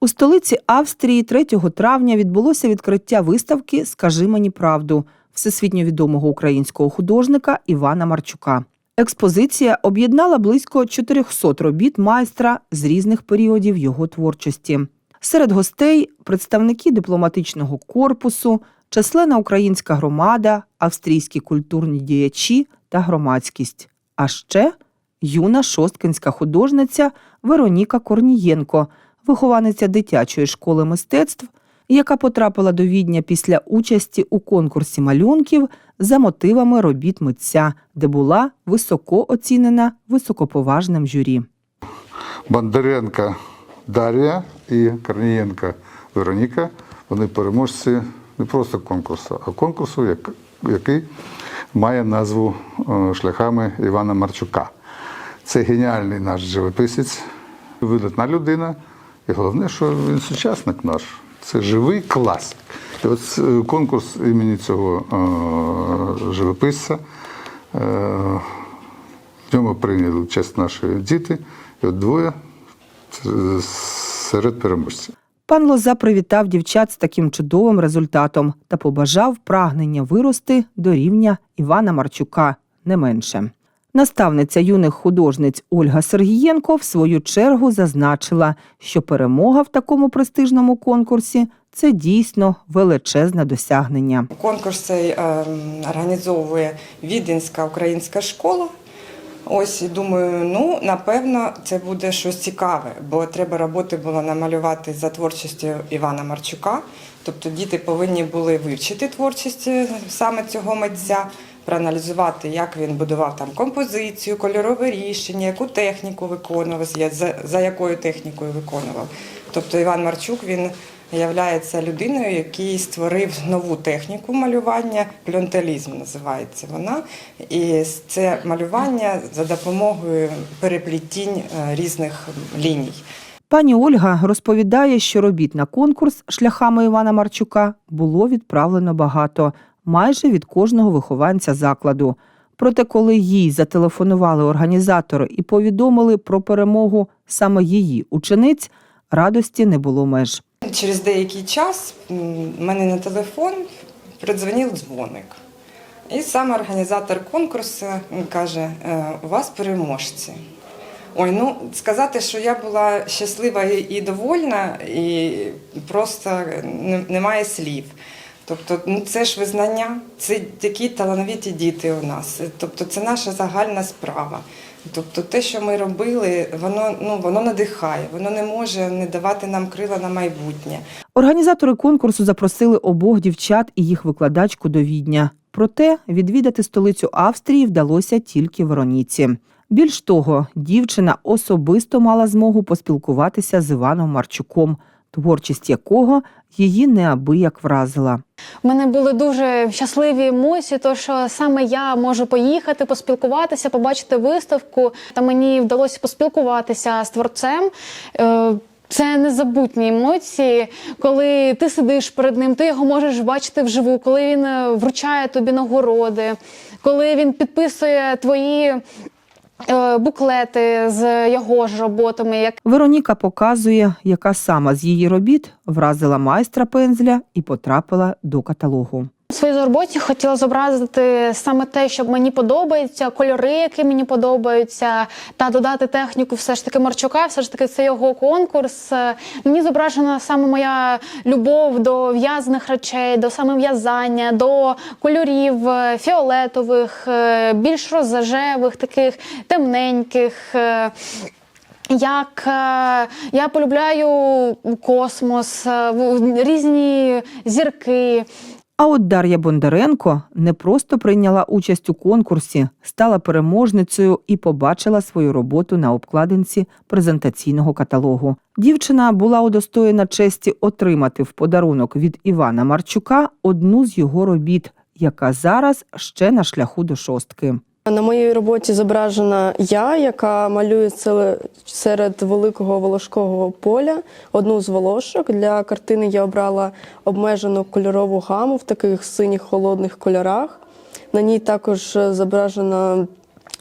У столиці Австрії 3 травня відбулося відкриття виставки Скажи мені правду всесвітньо відомого українського художника Івана Марчука. Експозиція об'єднала близько 400 робіт майстра з різних періодів його творчості. Серед гостей представники дипломатичного корпусу, численна українська громада, австрійські культурні діячі та громадськість. А ще юна шосткинська художниця Вероніка Корнієнко, вихованиця дитячої школи мистецтв, яка потрапила до Відня після участі у конкурсі малюнків за мотивами робіт митця, де була високо оцінена високоповажним журі. Бондаренко Дар'я і Корнієнка Вероніка. Вони переможці не просто конкурсу, а конкурсу, який має назву е, шляхами Івана Марчука. Це геніальний наш живописець, видатна людина. І головне, що він сучасник наш. Це живий класик. І от е, конкурс імені цього е, живописця. Е, в ньому прийняли участь наші діти, і от двоє серед переможців. Пан Лоза привітав дівчат з таким чудовим результатом та побажав прагнення вирости до рівня Івана Марчука не менше. Наставниця юних художниць Ольга Сергієнко в свою чергу зазначила, що перемога в такому престижному конкурсі це дійсно величезне досягнення. Конкурс цей е, організовує Віденська українська школа. Ось думаю, ну напевно, це буде щось цікаве, бо треба роботи було намалювати за творчістю Івана Марчука. Тобто діти повинні були вивчити творчість е, саме цього митця, проаналізувати, як він будував там композицію, кольорове рішення, яку техніку виконував, за, за якою технікою виконував. Тобто Іван Марчук він являється людиною, який створив нову техніку малювання, плюнталізм називається вона. І це малювання за допомогою переплітінь е, різних ліній. Пані Ольга розповідає, що робіт на конкурс шляхами Івана Марчука було відправлено багато, майже від кожного вихованця закладу. Проте, коли їй зателефонували організатори і повідомили про перемогу саме її учениць, радості не було меж. Через деякий час в мене на телефон придзвонив дзвоник. І саме організатор конкурсу каже: «Е, у вас переможці. Ой, ну сказати, що я була щаслива і і довольна, і просто немає слів. Тобто, ну це ж визнання, це такі талановиті діти у нас. Тобто, це наша загальна справа. Тобто, те, що ми робили, воно ну воно надихає, воно не може не давати нам крила на майбутнє. Організатори конкурсу запросили обох дівчат і їх викладачку до Відня. Проте відвідати столицю Австрії вдалося тільки Вероніці. Більш того, дівчина особисто мала змогу поспілкуватися з Іваном Марчуком, творчість якого її неабияк вразила. Мене були дуже щасливі емоції, то що саме я можу поїхати, поспілкуватися, побачити виставку. Та мені вдалося поспілкуватися з творцем. Е, Це незабутні емоції, коли ти сидиш перед ним, ти його можеш бачити вживу, коли він е, вручає тобі нагороди, коли він підписує твої буклети з його ж роботами. Як Вероніка показує, яка сама з її робіт вразила майстра пензля і потрапила до каталогу. У своїй роботі хотіла зобразити саме те, що мені подобається, кольори, які мені подобаються, та додати техніку все ж таки Марчука, все ж таки це його конкурс. Е, Мені зображена саме моя любов до в'язаних речей, до саме в'язання, до кольорів е, фіолетових, е, більш розжевих, таких темненьких. як я полюбляю космос, різні зірки. А от Дар'я Бондаренко не просто прийняла участь у конкурсі, стала переможницею і побачила свою роботу на обкладинці презентаційного каталогу. Дівчина була удостоєна честі отримати в подарунок від Івана Марчука одну з його робіт, яка зараз ще на шляху до шостки. На моїй роботі зображена я, яка малює серед великого волошкового поля одну з волошок. Для картини я обрала обмежену кольорову гаму в таких синіх холодних кольорах. На ній також зображена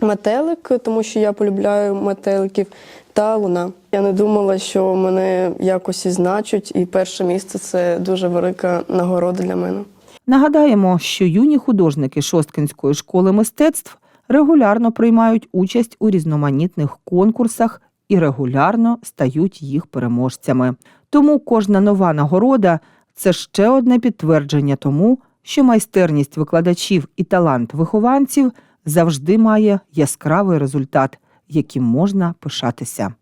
метелик, тому що я полюбляю метеликів. та луна. Я не думала, що мене якось і значуть, і перше місце це дуже велика нагорода для мене. Нагадаємо, що юні художники Шосткинської школи мистецтв регулярно приймають участь у різноманітних конкурсах і регулярно стають їх переможцями. Тому кожна нова нагорода це ще одне підтвердження тому, що майстерність викладачів і талант вихованців завжди має яскравий результат, яким можна пишатися.